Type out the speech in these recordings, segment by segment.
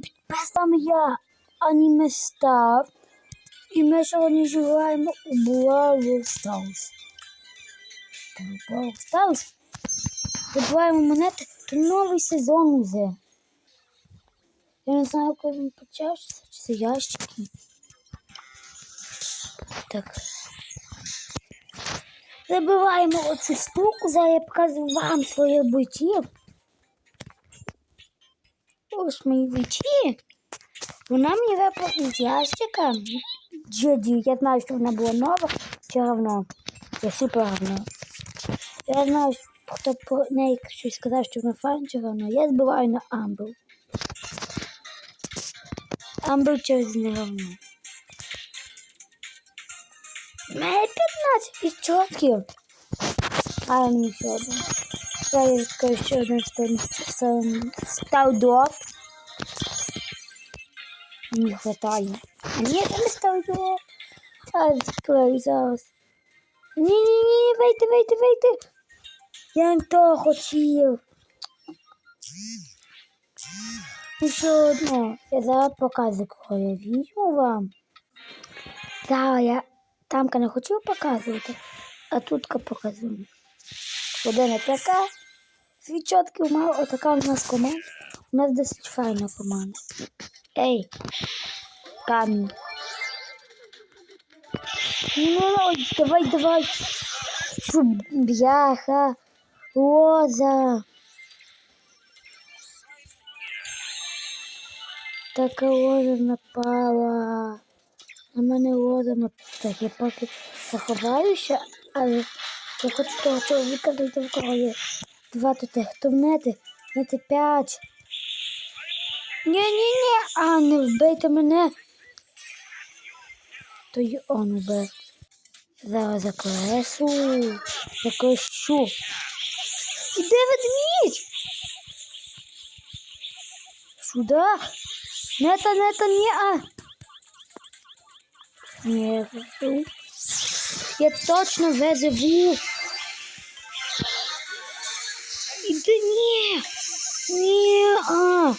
підписам я аніме став. І ми сьогодні граємо у Brawl Stars. Так, Brawl. Вибираємо монети, то новий сезон уже. Я не знаю, коли він почався, чи це ящики. Так. Забиваємо оцю штуку, зараз я покажу вам своє биттів. Ось мої бичі. Вона мені випала із ящика. Джоді, я знаю, що вона була нова, чи говно. Це супер говно. Я знаю, хто про неї щось сказав, що вона чи говно. Я збиваю на Амбл. Амбл через не. У мене 15 відсотків. А мені ще один. Я відкрию ще один стаудоп. Не хватає. А ні, там не стаудоп. А відкрию зараз. Ні-ні-ні. Я не то хотів. І ще. Я зараз показую, кого я візьму вам. Зараз я тамка не хотів показувати, а тутка показую. Година така. Відчотків мало, отака у нас команда. У нас досить файна команда. Ей, камінь. Ну, давай, давай. Фу, бляха, лоза. Така лоза напала. На мене лоза напала. Так, я поки заховаюся, але я хочу того чоловіка дойти в є. Два тут хто внети? Внети п'ять. Ні-ні-ні, а не вбийте мене. То й он убив. Зараз закресу. Закрешу. Іде ведмідь. Сюда. Нета, нета, не а. Ні, я точно визову. Іди ні. Ні, а.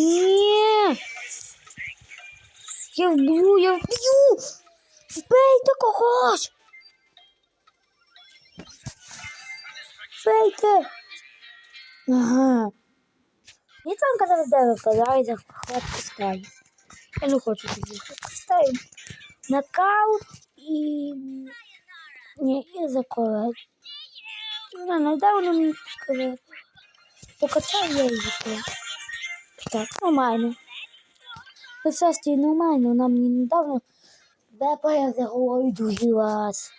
Ні. Я вб'ю, я вб'ю. Вбийте когось. Вбийте. Ага. Мені там казали, де випадає за хватку стаю. Я не хочу тоді стаю. Нокаут і... Ні, і за колет. Вона недавно мені сказала. Покачав я її. Так, нормально. Ну, все стій нормально, вона мені недавно бепає за головою другий раз.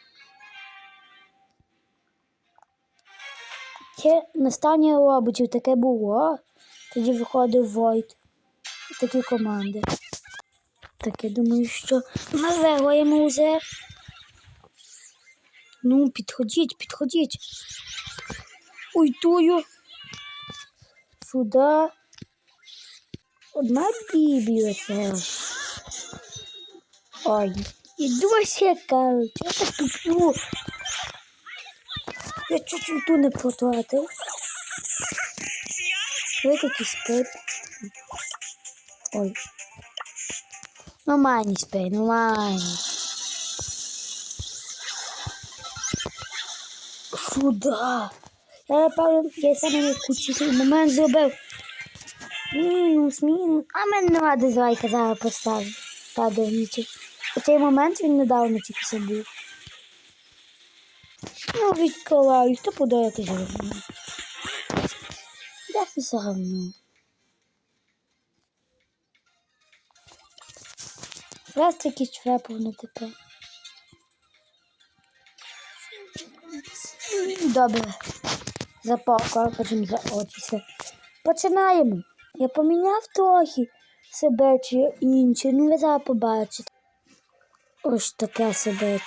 Ще на стані роботів таке було. Тоді виходив Войт. Такі команди. Так, я думаю, що ми виграємо вже. Ну, підходіть, підходіть. Уйтую. Сюди. Одна біблія. Ой. І досі кажуть, я так туплю. Я чуть-чуть не потратив. Ви такі спит. Ой. Нормальні спи, нормальні. Сюда. Я певно, я саме не кучий момент зробив. Мінус, мінус. А мене нема дизлайка зараз поставив. Та дивніться. У цей момент він недавно тільки був. Ну, відкриваю, хто подає говно. Я все говно. Раз таки чвепов тепер. Добре. Запалку, а потім за очі. Починаємо. Я поміняв трохи себе чи інше. Ну ви зараз побачите. Ось таке себе.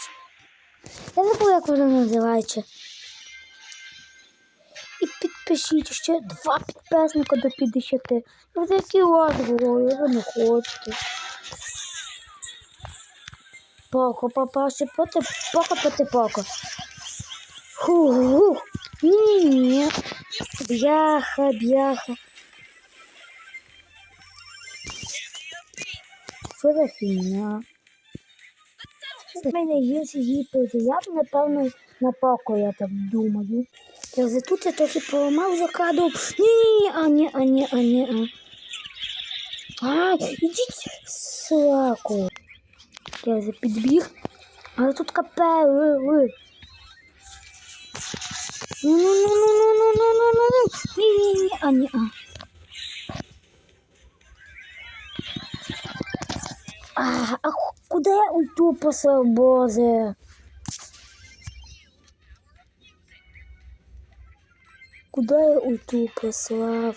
Я забув, як воно називається. І підпишіть ще два підписника до 50. Ну за які розговори, ви не хочете. Поко, попавши поти, поко, поти, поко. Ху-ху. Ні-ні-ні. Бляха. Що за фігня? Це мене є гіпози. Я напевно, на поко, я так думаю. Я за тут я трохи поламав закладу. Ні, ні, а ні, а ні, а ні, а. А, ідіть в сраку. Я за підбіг. Але тут капе, ви, ви. Ну, ну, ну, А, а куди я уйду послав Боже? Куди я уйду послав?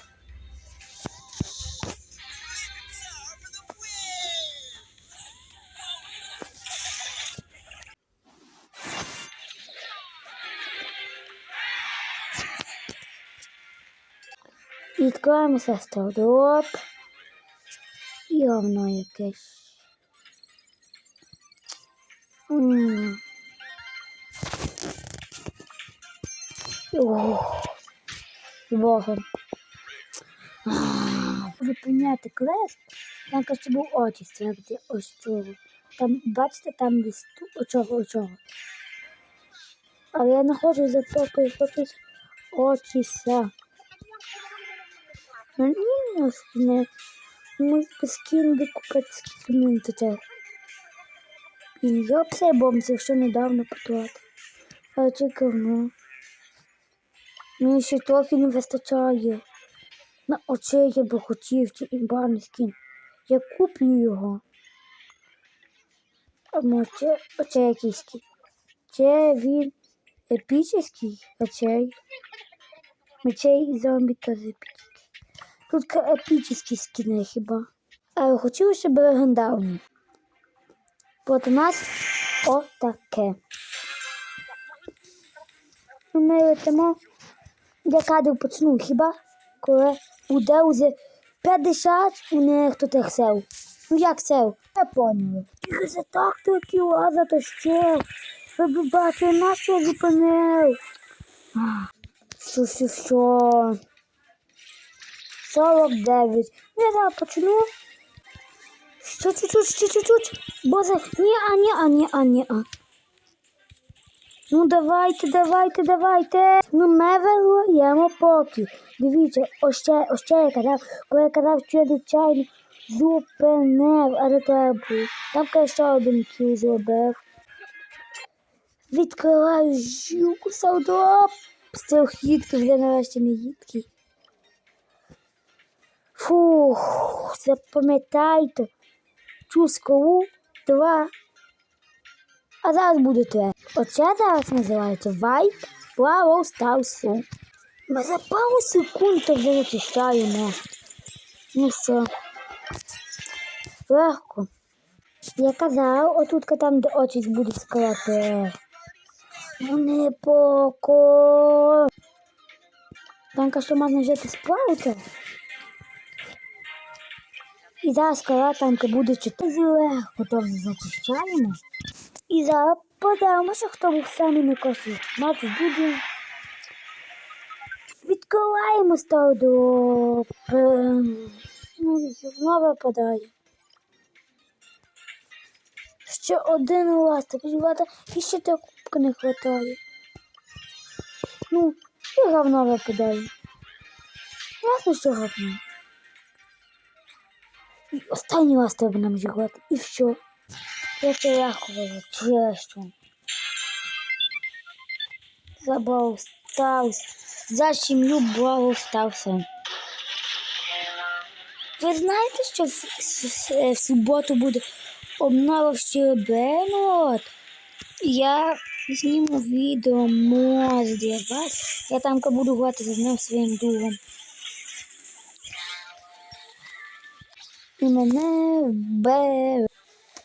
Відкриваємося стардроп. І говно якесь. Богом. Виповняти квест. Там каже, був очі стрибати ось цього. Там, бачите, там десь очого, очого. Але я не хочу запокою, хочу очі ся. Ну, ні, не. Ми скін викупити скін то це. І я б цей бомб ще недавно потратив. А це говно. Мені ще трохи не вистачає. На очей я би хотів ці імбарний скін. Я куплю його. А може це оце якийсь скін. Це він епічний, а цей. Цей зомбі теж епічний. Тут епічні скіни хіба. А хотілося б легендарні. От у нас отаке. Ми летимо. Я кадр почну хіба, коли буде уже 50 у них тут сел. Ну як сел? Я поняла. Тільки за так то кіла затащив. Ви б бачили, що я зупинив. Що, що, що. 49. Я зараз почну. Що чуть-чуть, ще чуть-чуть. Боже, ні, а ні, а ні, а ні, а. Ну давайте, давайте, давайте. Ну ми виграємо поки. Дивіться, ось ще, я казав, коли я казав, що я звичайно зупинив, але треба був. Там каже, ще один кіл зробив. Відкриваю жюку саудоп. Стив хітки, вже нарешті не гідкий. Фух, запам'ятайте. Цю скалу два. А зараз буде те. Оце зараз називається Vibe Brawl Stars. Ми за пару секунд вже зачищаємо. Ну що, легко. Я казав, отут там, де очі будуть скалати. Ну не поко. Там каже, що можна жити справити. І зараз скала танка буде чотири легко, то. І зараз подивимося, хто був самий найкращий. Значить, буде. Відкриваємо стардоп. Ем, Ну, знову випадає. Ще один ластик, ребята, і ще та кубка не вистачає. Ну, і говно випадає. Ясно, що говно. І останній раз треба нам зіграти, і все. Я це легко чесно. За Бравл Старс. За сім'ю Бравл Старса. Ви знаєте, що в, в, в, в суботу буде обнова в? Я зніму відео може для вас. Я там буду грати з ним своїм другом. І мене вбив.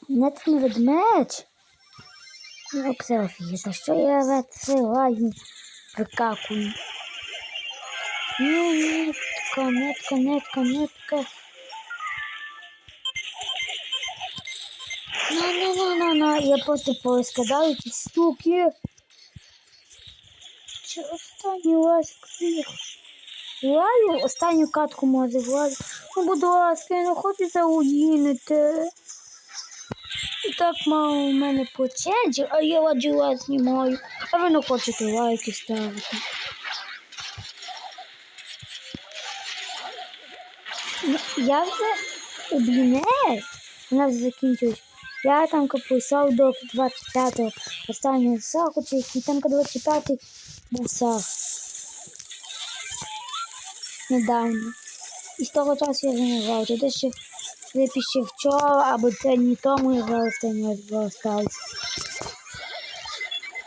Не це не ведмедь. Ну, Псилофія, та що я відсилаю, викакую. Ні, нитка, нитка, нитка, нитка. На, на, на, на, на, я просто порозкидаю ці штуки. Чи останній раз їх? Реально останню катку може влазити. Ну, будь ласка, я не хочу загуїнити. І так мало у мене по черзі, а я вас знімаю. А ви не хочете лайки ставити. Ну, Я вже обійнець. У нас закінчилось. Я там писав до 25-го останнього саху, і там 25-й був сах. Недавно. І з того часу я вже не грав. Туди ще випіще вчора або три дні тому я грав останній раз Brawl Stars.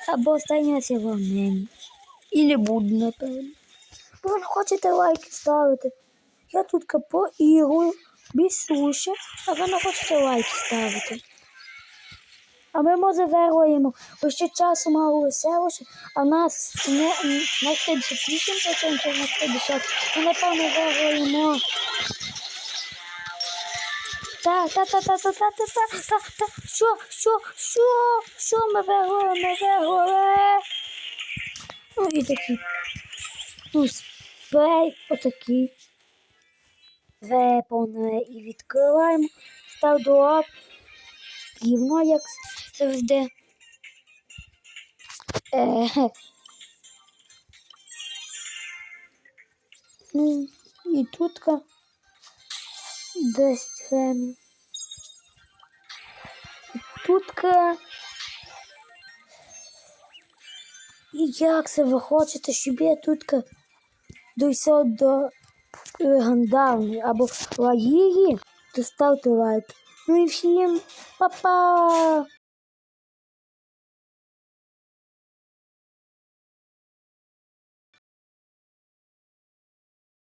Або останній раз я грав нині. І не буду, напевно. Бо ви не хочете лайки ставити. Я тут капо ігрую без суші, а ви не хочете лайки ставити. А ми може виграємо, бо ще часу мало веселося, а нас не нас 58%, нас 50%. Ми напевно виграємо. Та, та, та, та, та, та, та, та, та, та, що, що, що, що ми виграли, ми виграли. Ну і такі. Ну, спрей, отакий. Вепони і відкриваємо. Став до лап. Гівно, як завжди. Е, ну, і тутка 10 грамів. І Тутка. І як це ви хочете, щоб я тутка дійшов до легендарної або лагії, то ставте лайк. Ну і всім па-па!